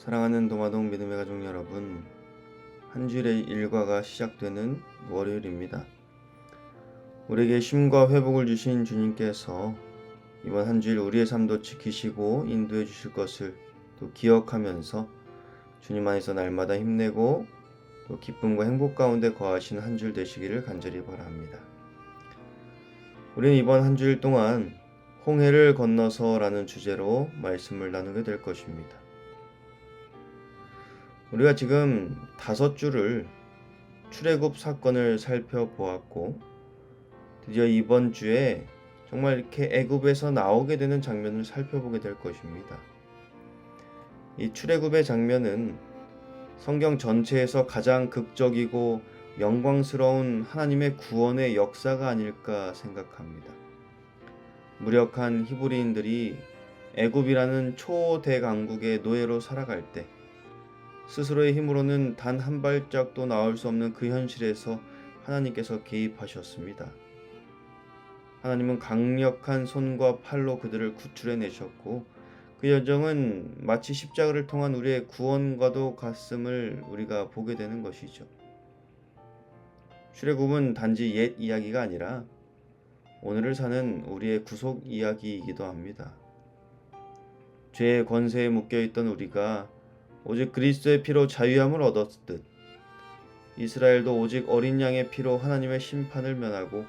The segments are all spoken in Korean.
사랑하는 도마동 믿음의 가족 여러분, 한 주일의 일과가 시작되는 월요일입니다. 우리에게 쉼과 회복을 주신 주님께서 이번 한 주일 우리의 삶도 지키시고 인도해 주실 것을 또 기억하면서 주님 안에서 날마다 힘내고 또 기쁨과 행복 가운데 거하시는 한줄 되시기를 간절히 바랍니다. 우리는 이번 한 주일 동안 홍해를 건너서라는 주제로 말씀을 나누게 될 것입니다. 우리가 지금 다섯 주를 출애굽 사건을 살펴보았고 드디어 이번 주에 정말 이렇게 애굽에서 나오게 되는 장면을 살펴보게 될 것입니다. 이 출애굽의 장면은 성경 전체에서 가장 극적이고 영광스러운 하나님의 구원의 역사가 아닐까 생각합니다. 무력한 히브리인들이 애굽이라는 초대강국의 노예로 살아갈 때 스스로의 힘으로는 단 한 발짝도 나올 수 없는 그 현실에서 하나님께서 개입하셨습니다. 하나님은 강력한 손과 팔로 그들을 구출해 내셨고 그 여정은 마치 십자가를 통한 우리의 구원과도 같음을 우리가 보게 되는 것이죠. 출애굽은 단지 옛 이야기가 아니라 오늘을 사는 우리의 구속 이야기이기도 합니다. 죄의 권세에 묶여 있던 우리가 오직 그리스도의 피로 자유함을 얻었듯 이스라엘도 오직 어린 양의 피로 하나님의 심판을 면하고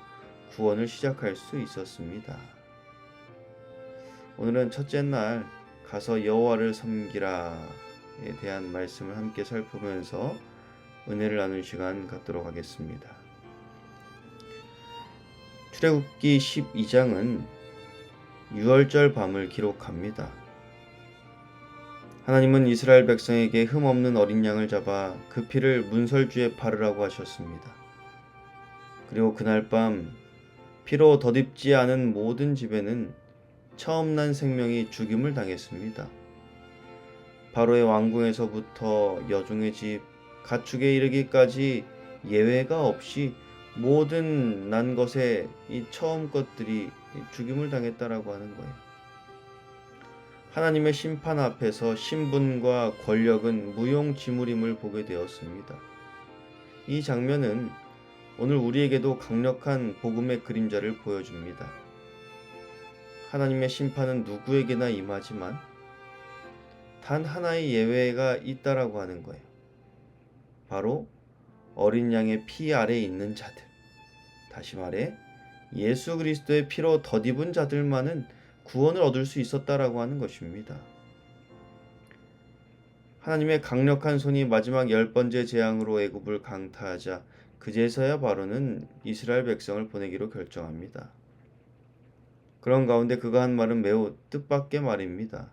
구원을 시작할 수 있었습니다. 오늘은 첫째 날 가서 여호와를 섬기라에 대한 말씀을 함께 살펴보면서 은혜를 나눈 시간 갖도록 하겠습니다. 출애굽기 12장은 유월절 밤을 기록합니다. 하나님은 이스라엘 백성에게 흠없는 어린 양을 잡아 그 피를 문설주에 바르라고 하셨습니다. 그리고 그날 밤 피로 덧입지 않은 모든 집에는 처음 난 생명이 죽임을 당했습니다. 바로의 왕궁에서부터 여종의 집, 가축에 이르기까지 예외가 없이 모든 난 것에 이 처음 것들이 죽임을 당했다라고 하는 거예요. 하나님의 심판 앞에서 신분과 권력은 무용지물임을 보게 되었습니다. 이 장면은 오늘 우리에게도 강력한 복음의 그림자를 보여줍니다. 하나님의 심판은 누구에게나 임하지만 단 하나의 예외가 있다라고 하는 거예요. 바로 어린 양의 피 아래에 있는 자들. 다시 말해 예수 그리스도의 피로 덧입은 자들만은 구원을 얻을 수 있었다라고 하는 것입니다. 하나님의 강력한 손이 마지막 열 번째 재앙으로 애굽을 강타하자 그제서야 바로는 이스라엘 백성을 보내기로 결정합니다. 그런 가운데 그가 한 말은 매우 뜻밖의 말입니다.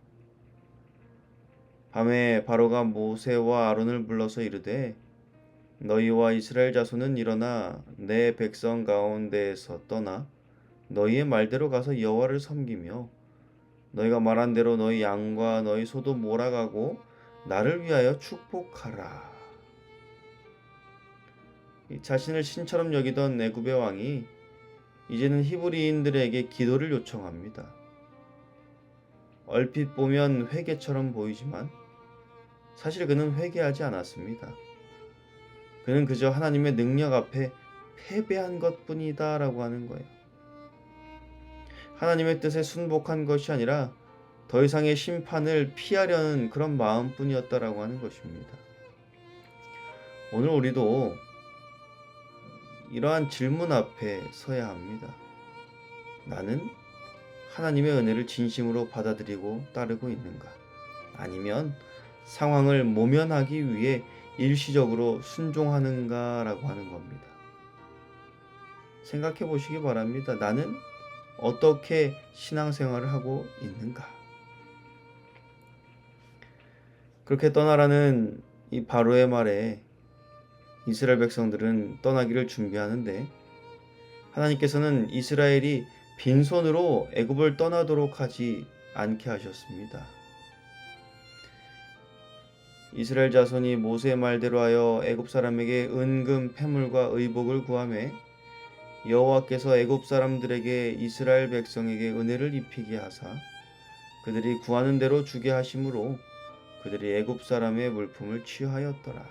밤에 바로가 모세와 아론을 불러서 이르되 너희와 이스라엘 자손은 일어나 내 백성 가운데에서 떠나 너희의 말대로 가서 여호와를 섬기며 너희가 말한 대로 너희 양과 너희 소도 몰아가고 나를 위하여 축복하라. 자신을 신처럼 여기던 애굽의 왕이 이제는 히브리인들에게 기도를 요청합니다. 얼핏 보면 회개처럼 보이지만 사실 그는 회개하지 않았습니다. 그는 그저 하나님의 능력 앞에 패배한 것 뿐이다라고 하는 거예요. 하나님의 뜻에 순복한 것이 아니라 더 이상의 심판을 피하려는 그런 마음뿐이었다라고 하는 것입니다. 오늘 우리도 이러한 질문 앞에 서야 합니다. 나는 하나님의 은혜를 진심으로 받아들이고 따르고 있는가? 아니면 상황을 모면하기 위해 일시적으로 순종하는가라고 하는 겁니다. 생각해 보시기 바랍니다. 나는 어떻게 신앙생활을 하고 있는가? 그렇게 떠나라는 이 바로의 말에 이스라엘 백성들은 떠나기를 준비하는데 하나님께서는 이스라엘이 빈손으로 애굽을 떠나도록 하지 않게 하셨습니다. 이스라엘 자손이 모세의 말대로 하여 애굽 사람에게 은금 패물과 의복을 구하매 여호와께서 애굽 사람들에게 이스라엘 백성에게 은혜를 입히게 하사 그들이 구하는 대로 주게 하심으로 그들이 애굽 사람의 물품을 취하였더라.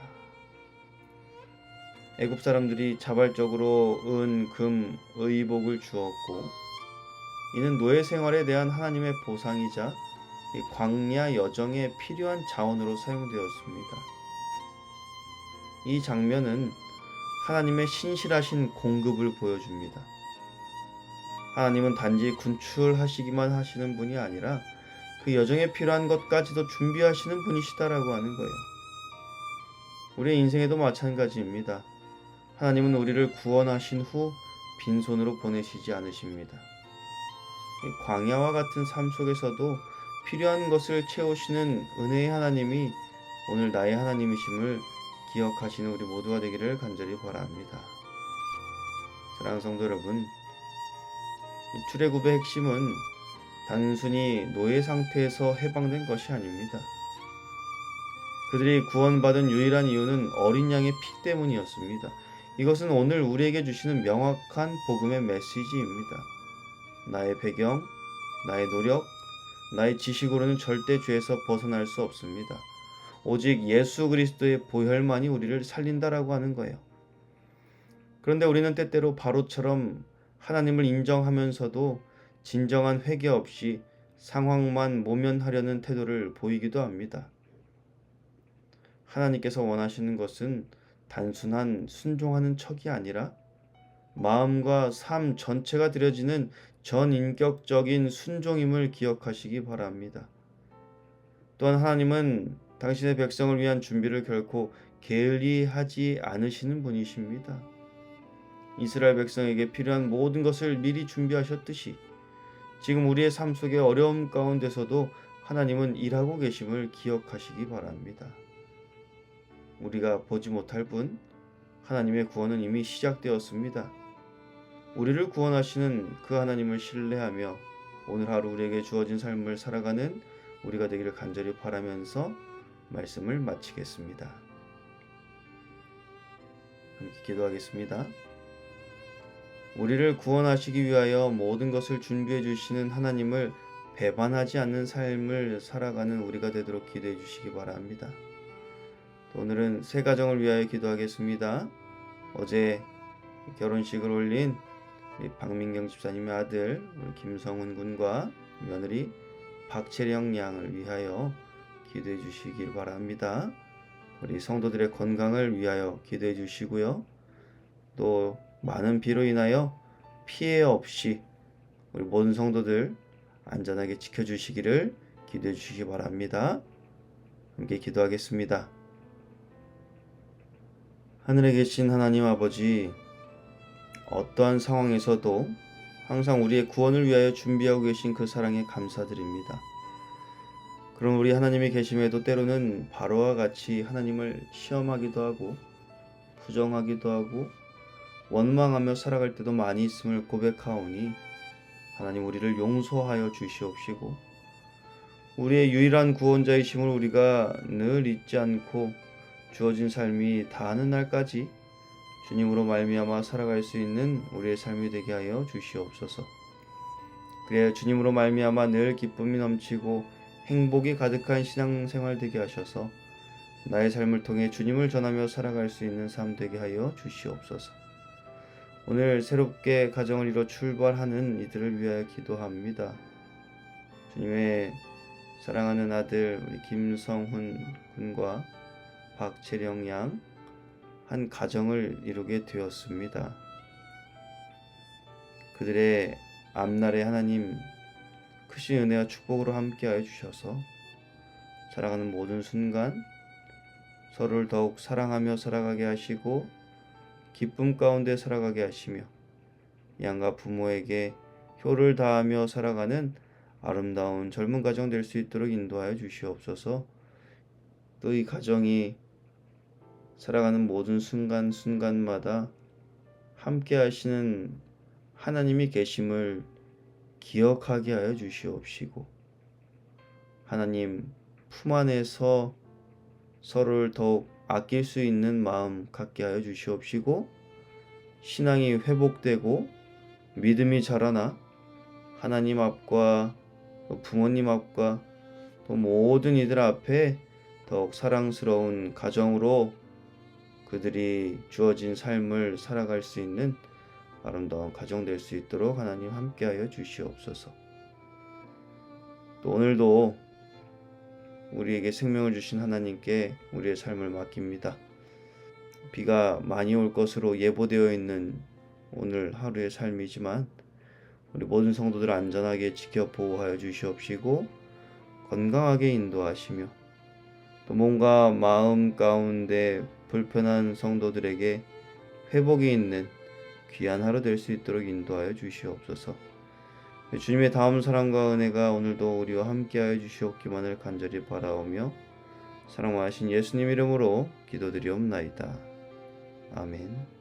애굽 사람들이 자발적으로 은, 금, 의복을 주었고 이는 노예 생활에 대한 하나님의 보상이자 이 광야 여정에 필요한 자원으로 사용되었습니다. 이 장면은 하나님의 신실하신 공급을 보여줍니다. 하나님은 단지 군출하시기만 하시는 분이 아니라 그 여정에 필요한 것까지도 준비하시는 분이시다라고 하는 거예요. 우리의 인생에도 마찬가지입니다. 하나님은 우리를 구원하신 후 빈손으로 보내시지 않으십니다. 이 광야와 같은 삶 속에서도 필요한 것을 채우시는 은혜의 하나님이 오늘 나의 하나님이심을 기억하시는 우리 모두가 되기를 간절히 바랍니다. 사랑하는 성도 여러분, 이 출애굽의 핵심은 단순히 노예 상태에서 해방된 것이 아닙니다. 그들이 구원받은 유일한 이유는 어린 양의 피 때문이었습니다. 이것은 오늘 우리에게 주시는 명확한 복음의 메시지입니다. 나의 배경, 나의 노력, 나의 지식으로는 절대 죄에서 벗어날 수 없습니다. 오직 예수 그리스도의 보혈만이 우리를 살린다라고 하는 거예요. 그런데 우리는 때때로 바로처럼 하나님을 인정하면서도 진정한 회개 없이 상황만 모면하려는 태도를 보이기도 합니다. 하나님께서 원하시는 것은 단순한 순종하는 척이 아니라 마음과 삶 전체가 드려지는 전인격적인 순종임을 기억하시기 바랍니다. 또한 하나님은 당신의 백성을 위한 준비를 결코 게을리 하지 않으시는 분이십니다. 이스라엘 백성에게 필요한 모든 것을 미리 준비하셨듯이 지금 우리의 삶 속의 어려움 가운데서도 하나님은 일하고 계심을 기억하시기 바랍니다. 우리가 보지 못할 분 하나님의 구원은 이미 시작되었습니다. 우리를 구원하시는 그 하나님을 신뢰하며 오늘 하루 우리에게 주어진 삶을 살아가는 우리가 되기를 간절히 바라면서 말씀을 마치겠습니다. 함께 기도하겠습니다. 우리를 구원하시기 위하여 모든 것을 준비해 주시는 하나님을 배반하지 않는 삶을 살아가는 우리가 되도록 기도해 주시기 바랍니다. 오늘은 새 가정을 위하여 기도하겠습니다. 어제 결혼식을 올린 박민경 집사님의 아들 김성훈 군과 며느리 박채령 양을 위하여 기도해 주시길 바랍니다. 우리 성도들의 건강을 위하여 기도해 주시고요. 또 많은 비로 인하여 피해 없이 우리 모든 성도들 안전하게 지켜주시기를 기도해 주시기 바랍니다. 함께 기도하겠습니다. 하늘에 계신 하나님 아버지, 어떠한 상황에서도 항상 우리의 구원을 위하여 준비하고 계신 그 사랑에 감사드립니다. 그럼 우리 하나님이 계심에도 때로는 바로와 같이 하나님을 시험하기도 하고 부정하기도 하고 원망하며 살아갈 때도 많이 있음을 고백하오니 하나님 우리를 용서하여 주시옵시고 우리의 유일한 구원자이심을 우리가 늘 잊지 않고 주어진 삶이 다하는 날까지 주님으로 말미암아 살아갈 수 있는 우리의 삶이 되게 하여 주시옵소서. 그래야 주님으로 말미암아 늘 기쁨이 넘치고 행복이 가득한 신앙생활 되게 하셔서 나의 삶을 통해 주님을 전하며 살아갈 수 있는 삶 되게 하여 주시옵소서. 오늘 새롭게 가정을 이뤄 출발하는 이들을 위하여 기도합니다. 주님의 사랑하는 아들 우리 김성훈 군과 박채령 양 한 가정을 이루게 되었습니다. 그들의 앞날에 하나님 크신 은혜와 축복으로 함께하여 주셔서 살아가는 모든 순간 서로를 더욱 사랑하며 살아가게 하시고 기쁨 가운데 살아가게 하시며 양가 부모에게 효를 다하며 살아가는 아름다운 젊은 가정 될 수 있도록 인도하여 주시옵소서. 또 이 가정이 살아가는 모든 순간 순간마다 함께 하시는 하나님이 계심을 기억하게 하여 주시옵시고 하나님 품 안에서 서로를 더욱 아낄 수 있는 마음 갖게 하여 주시옵시고 신앙이 회복되고 믿음이 자라나 하나님 앞과 부모님 앞과 또 모든 이들 앞에 더욱 사랑스러운 가정으로 그들이 주어진 삶을 살아갈 수 있는 아름다운 가정 될 수 있도록 하나님 함께하여 주시옵소서. 또 오늘도 우리에게 생명을 주신 하나님께 우리의 삶을 맡깁니다. 비가 많이 올 것으로 예보되어 있는 오늘 하루의 삶이지만 우리 모든 성도들 안전하게 지켜 보호하여 주시옵시고 건강하게 인도하시며 또 뭔가 마음 가운데 불편한 성도들에게 회복이 있는 귀한 하루 될 수 있도록 인도하여 주시옵소서. 주님의 다음 사랑과 은혜가 오늘도 우리와 함께하여 주시옵기만을 간절히 바라오며 사랑 많으신 예수님 이름으로 기도드리옵나이다. 아멘.